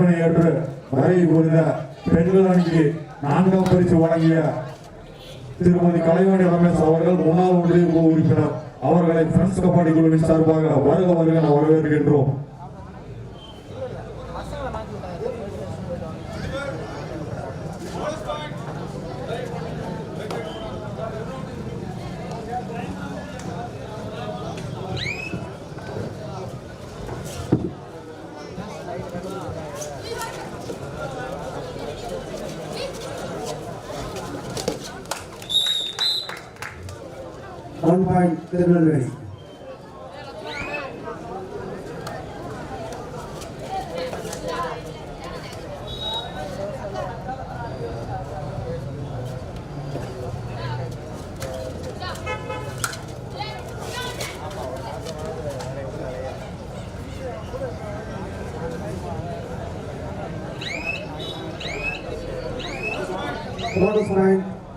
தங்களது ஏற்று வருகை புரிந்த பெண்கள் அணிக்கு நான்காம் பரிசு வழங்கிய திருமதி கலைவாணி ரமேஷ் அவர்கள் முன்னாள் ஒன்றிய உறுப்பினர். அவர்களை பிரெண்ட்ஸ் கபாடி குழுவின் சார்பாக வருக வருக என வரவேற்கின்றோம். பாய் திருநெல்வேலி.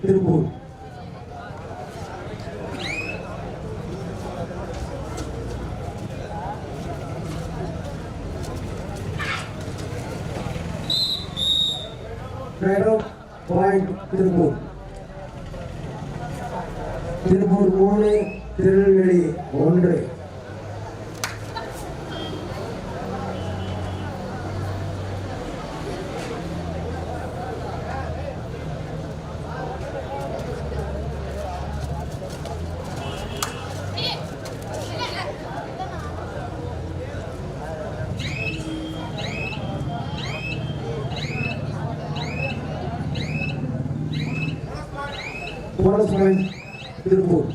திருப்பூர் மேடம் பாயிண்ட் திருப்பூர் திருப்பூர் மூணு திருநெல்வேலி ஒன்று bonus point Tiruppur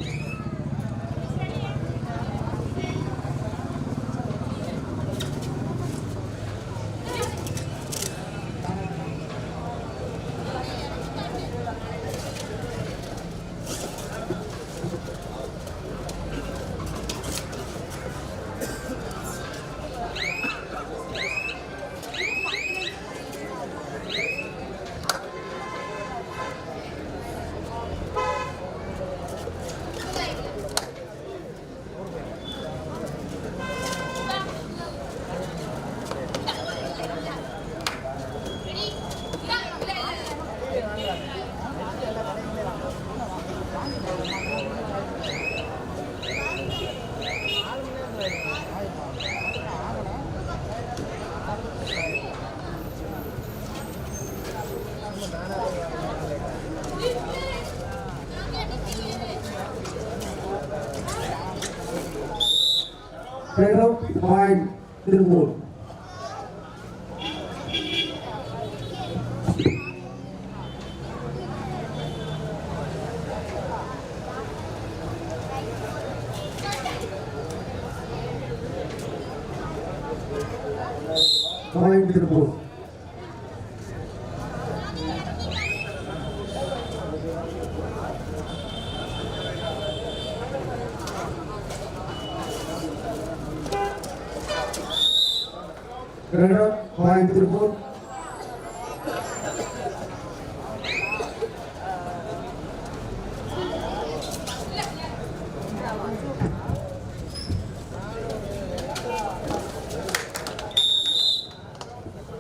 madam point Tiruppur point Tiruppur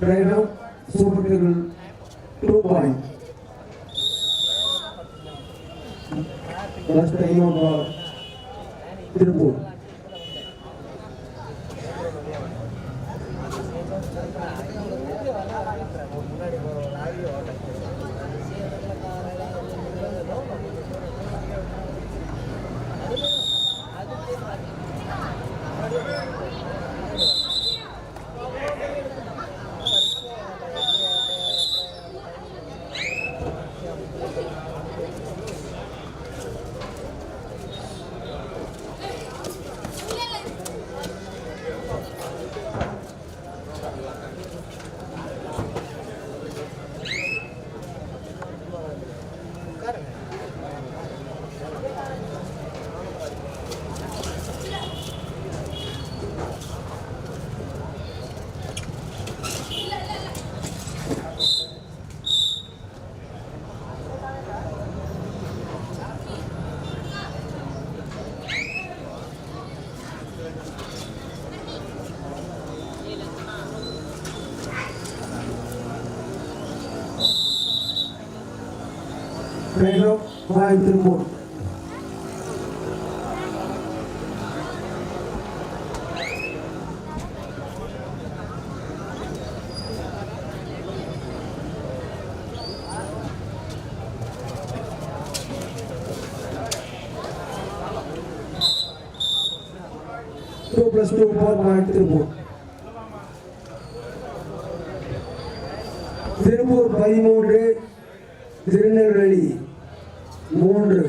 Pero Playground Coimbatore two plus two four point Tiruppur Tiruppur பதிமூன்று திருநெல்வேலி மூன்று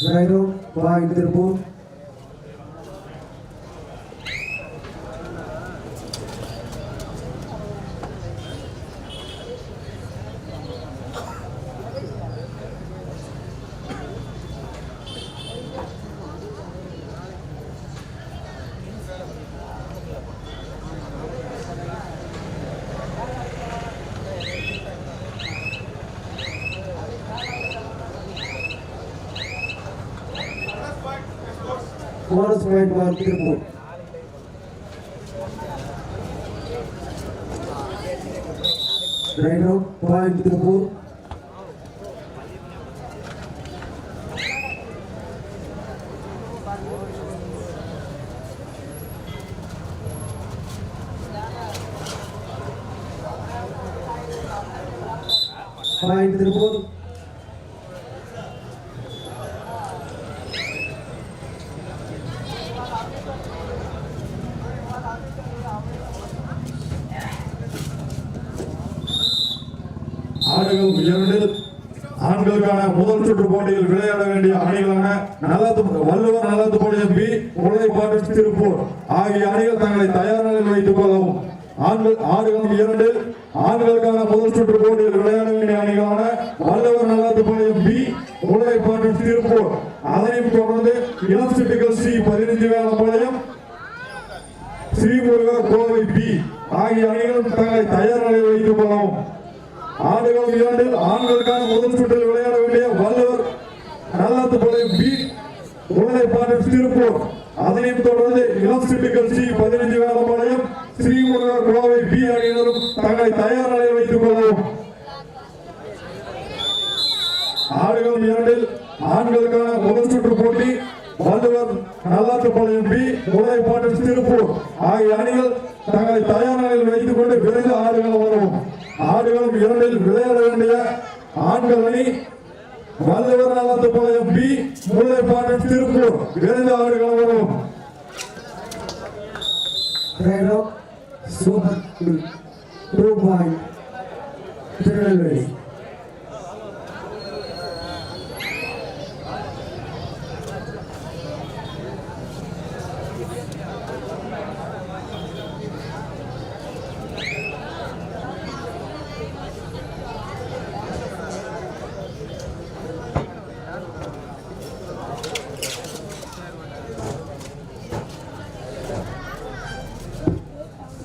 Right point Tiruppur bonus point பார் Tiruppur right out point Tiruppur point Tiruppur ஆடுகள் இரண்டில் ஆண்களுக்கான முதல் சுற்று போட்டியில் விளையாட வேண்டிய அணிகளான நல்லத்து வள்ளுவர் நல்லது போடியம் பி உழைப்பாட்டு திருப்பூர். ஆகிய அணிகள் தங்களை தயார் நிலையில் வைத்துக் கொள்ளவும். ஆண்கள் ஆடுகளம் இரண்டு. ஆண்களுக்கான முதல் சுற்று போட்டியில் விளையாட வேண்டிய அணிகளான வள்ளுவர் நல்லது போடியம் பி உழைப்பாட்டு திருப்பூர். அதனையும் தொடர்ந்து இளம் சிட்டுகள் சி பதினைஞ்சு வேலம்பாளையம் ஸ்ரீமுருகர் கோவை பி. ஆகிய அணிகளும் தங்களை தயார் நிலையில் வைத்துக் கொள்ளவும். ஆடுகள் இரண்டில் ஆண்களுக்கான முதல் சுற்றில் விளையாட வேண்டிய வல்லவர் நல்லாத்துப்பாளையம் பி உடலைப்பாடு திருப்பூர். அதனையும் தொடர்ந்து இளம் சிட்டுக்கள் சி பதினைஞ்சு வேலம்பாளையம் ஸ்ரீமுருகா கோவை பி அணியினரும் தங்களை தயார் நிலையில் வைத்துக் கொள்ளவும் ஆடுகள் இரண்டில் ஆண்களுக்கான முதல் சுற்று போட்டி வள்ளுவர் நல்லாத்துப்பாளையம் பி உடலைப்பாட்டு திருப்பூர். ஆகிய அணிகள் தங்களை தயார் நிலையில் வைத்துக் கொண்டு விரைந்து ஆடுகளம் வரவும். ஆடுகளம் இரண்டில் விளையாட வேண்டிய ஆண்கள் அணி வள்ளுவர் நல்லாத்துப்பாளையம் பி உடலைப்பாட்டு திருப்பூர் இரண்டு ஆடுகளம் வரும் right super two point Tirunelveli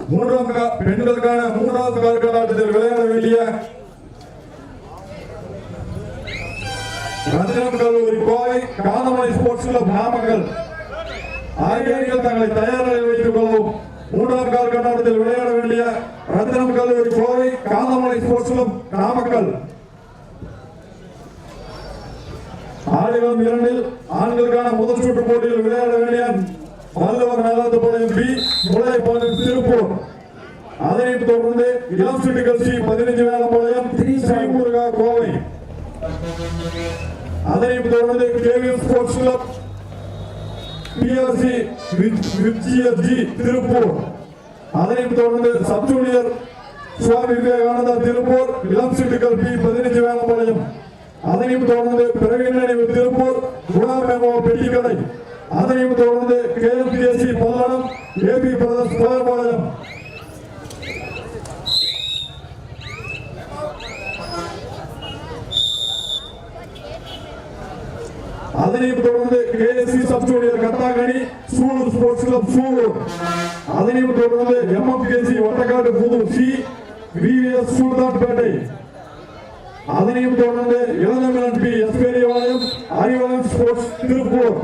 மூன்றாம் கா- பெண்களுக்கான மூன்றாவது கால்கடாட்டத்தில் விளையாட வேண்டிய ரத்தினம் கல்லூரி கோவை காதமலை ஸ்போர்ட்ஸ் கிளப் நாமக்கல். ஆகியோர்கள் தங்களை தயார் நிலையில் வைத்துக் கொள்ளவும் மூன்றாம் கால் கட்டாட்டத்தில் விளையாட வேண்டிய ரத்தினம் கல்லூரி கோவை காதமலை ஸ்போர்ட்ஸ் கிளப் நாமக்கல். ஆடுகளம் இரண்டில் ஆண்களுக்கான முதல் சுற்று போட்டியில் விளையாட வேண்டிய வல்லவர் நல்லாத்து பாளையம் பி. முளைப்பாளையம் திருப்பூர். அதனைத் தொடர்ந்து இளம் சிட்டுகள் சி பதினைஞ்சு வேலம்பாளையம் ஸ்ரீமுருகா கோவை. அதனைத் தொடர்ந்து KVM sports club PRC VGSG Tiruppur. அதனைத் தொடர்ந்து சப் ஜூனியர் சுவாமி விவேகானந்தா திருப்பூர் இளம் சிட்டுகள் பி பதினைஞ்சு வேலம்பாளையம் அதனையும் தொடர்ந்து பிரவீன் திருப்பூர் குணா மெமோ பெட்டிக்கடை. அதனையும் தொடர்ந்து KMPSC Palladam AB brothers Koyampalayam அதனையும் தொடர்ந்து KSC sub junior Kathangani Sulur sports club Sulur அதனையும் தொடர்ந்து எம்எம்கேசி வட்டக்காடு புது சி விவிஎஸ் சூழ்தாட்பேட்டை அதனையும் தொடர்ந்து இளந்தமிழன் பி எஸ் பெரியவாளையம் அறிவாளம் ஸ்போர்ட்ஸ் திருப்பூர்.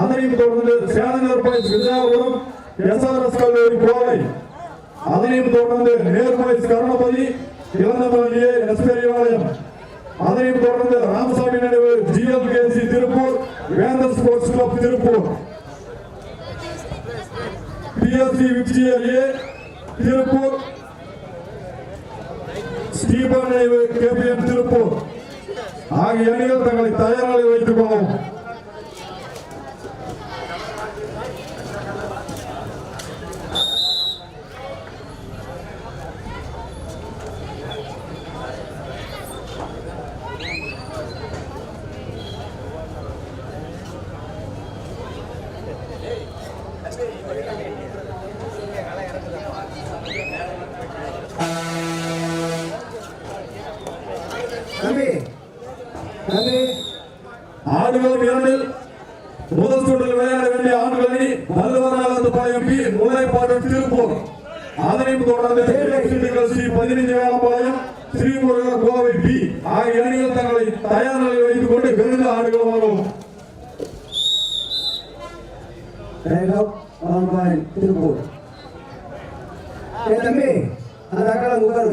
அதனையும் தொடர்ந்து சேலங்கர் பாய்ஸ் விஜயாபுரம் எஸ்ஆர்எஸ் கல்லூரி கோவை. அதனையும் தொடர்ந்து நேர்மலை கருணபதி இளந்தமிழ் எஸ் பெரியவாளையம் அதனைத் தொடர்ந்து ராமசாமி நினைவு GLKC Tiruppur Vendhar sports club Tiruppur. PSC VGLA A Tiruppur. Stephen நினைவு கேபிஎன் திருப்பூர். ஆகிய அணிகள் தங்களை தயாராக வைத்துக் கொள்ளவும் தம்பி தம்பி ஆடுகளம் இரண்டில் முதல் சுற்றில் விளையாட வேண்டிய ஆண்கள் அணி மல்லுவரநாதத்து பாளையம் பி திருப்பூர். அதனையும் தொடர்ந்து திண்டுக்கல் பதினைஞ்சு வேலம்பாளையம் ஸ்ரீமுருக கோவை பி. ஆகிய அணிகள் தங்களை தயார் நிலையில் வைத்துக் கொண்டு விருது ஆடுகளம் வரும் திருப்பூர். தம்பி அந்த அக்கா உட்கார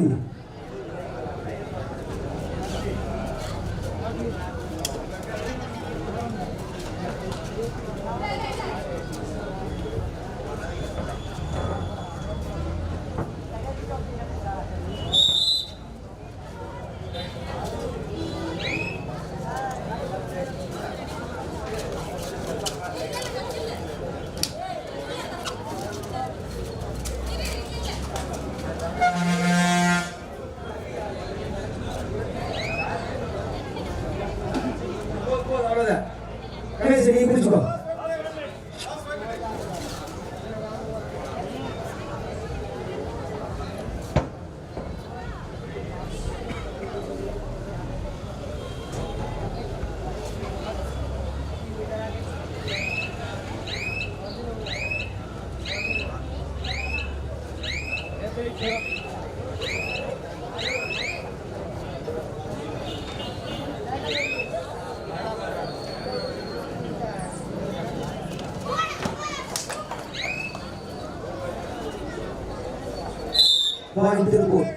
பாயிண்ட் திருப்பூர்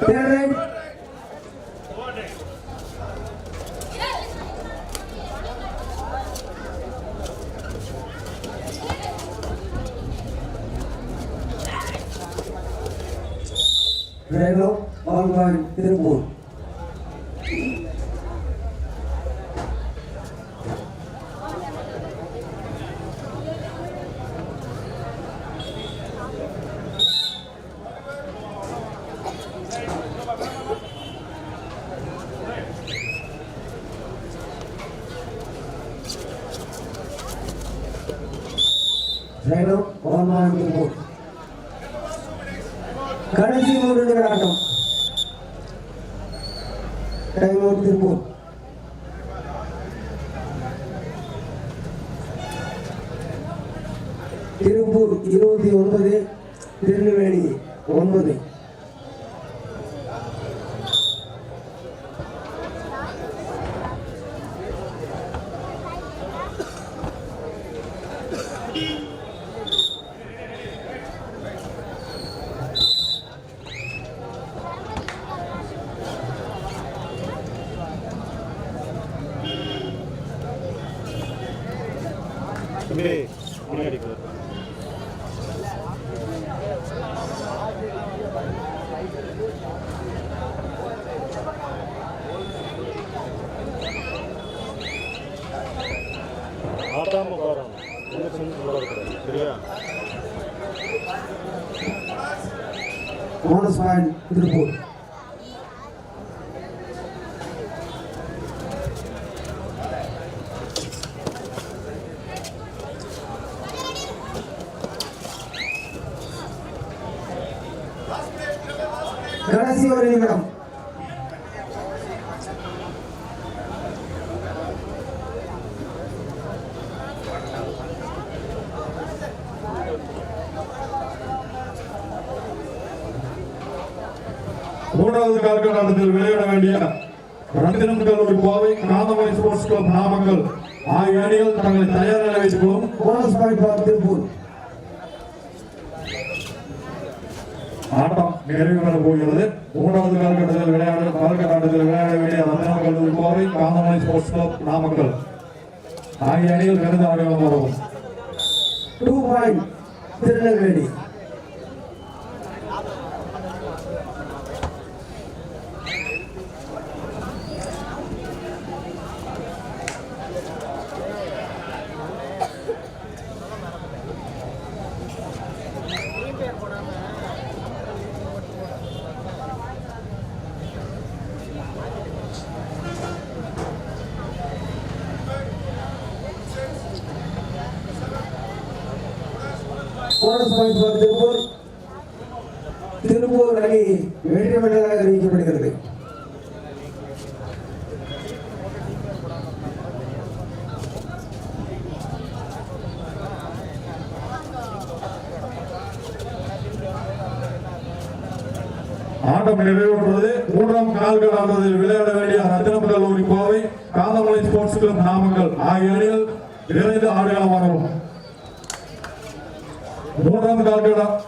தேர்ட் ரைட் ரேகம் ஒன் பாயிண்ட் திருப்பூர் ரேகம் ஒன் திருப்பூர் கடைசி மூன்று நிமிட ஆட்டம் டைம் அவுட் திருப்பூர் திருப்பூர் இருபத்தி ஒன்பது திருநெல்வேலி ஒன்பது முன்னாடி ஆட்டாம உட்காரணும் எங்க செஞ்சு சரியா போனஸ் திருப்பூர். மூன்றாவது கால்கட் ஆட்டத்தில் விளையாட வேண்டிய ரத்தினம் கல்லூரி கோவை காந்தமலை ஸ்போர்ட்ஸ் கிளப் நாமக்கல். ஆகிய அணிகள் தங்களை தயார் நிலை வைத்துக் கொள்ளும் போனஸ் பாயிண்ட் திருப்பூர் ஆட்டம் நிறைவு பெற போகிறது மூன்றாவது கால்கட்டத்தில் விளையாட கால்கட்ட ஆட்டத்தில் விளையாட வேண்டிய ரத்தினம் கல்லூரி கோவை காந்தமலை ஸ்போர்ட்ஸ் கிளப் நாமக்கல். ஆகிய அணிகள் விருது two point Tirunelveli bonus point for Tiruppur Tiruppur அணி வெற்றி பெற்றதாக அறிவிக்கப்படுகிறது. ஆட்டம் நிறைவுற்றது மூன்றாம் கால்கள் ஆட்டத்தில் விளையாட வேண்டிய ரத்தினம் கல்லூரி கோவை காந்தமலை ஸ்போர்ட்ஸ் கிளப் நாமக்கல் ஆகிய அணிகள் விரைந்து ஆடுகளம் வரவும் மூன்றாம் கால்கள்